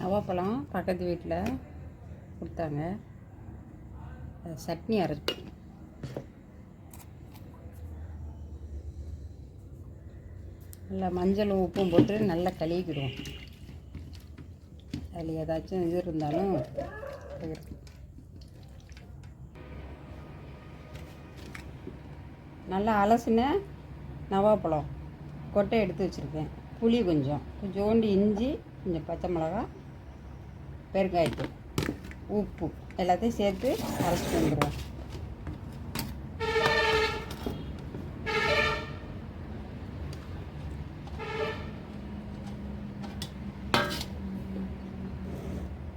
நவாப்பழம் பக்கத்து வீட்டில் கொடுத்தாங்க. சட்னி அரைச்சி. நல்லா மஞ்சளும் உப்பும் போட்டு நல்லா கழுவிக்கிடுவோம். அதில் ஏதாச்சும் இது இருந்தாலும் நல்லா அலசின நவாப்பழம் கொட்டை எடுத்து வச்சுருக்கேன். புளி கொஞ்சம். கொஞ்சோண்டு இஞ்சி கொஞ்சம் பச்சை மிளகா பெருங்காயத்தூள் உப்பு எல்லாத்தையும் சேர்த்து அரைச்சிட்டு வந்துடுவோம்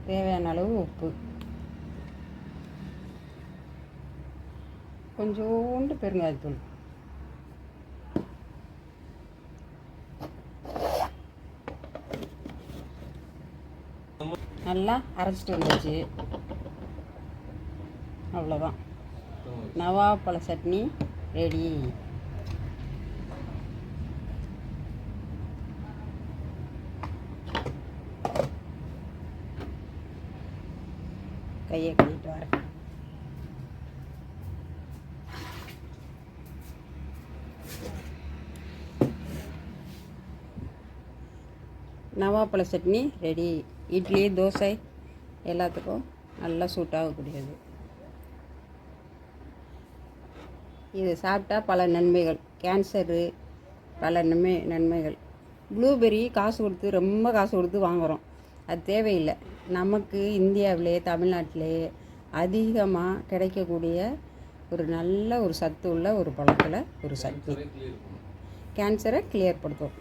தேவையான அளவு உப்பு. கொஞ்சோண்டு பெருங்காயத்தூள். நல்லா அரைச்சிட்டு வந்துச்சு அவ்வளோதான் நவாப்பழ சட்னி ரெடி கையை கட்டிட்டு வரேன். நவாப்பழ சட்னி ரெடி இட்லி தோசை எல்லாத்துக்கும் நல்லா சூட்டாகக்கூடியது இது சாப்பிட்டா பல நன்மைகள். கேன்சரு பல நன்மை நன்மைகள். ப்ளூபெர்ரி காசு கொடுத்து ரொம்ப காசு கொடுத்து வாங்குகிறோம் அது தேவையில்லை. நமக்கு இந்தியாவிலே தமிழ்நாட்டிலே அதிகமாக கிடைக்கக்கூடிய ஒரு நல்ல ஒரு சத்து உள்ள ஒரு பழத்தில் ஒரு சத்து. கேன்சரை கிளியர் படுத்தும்.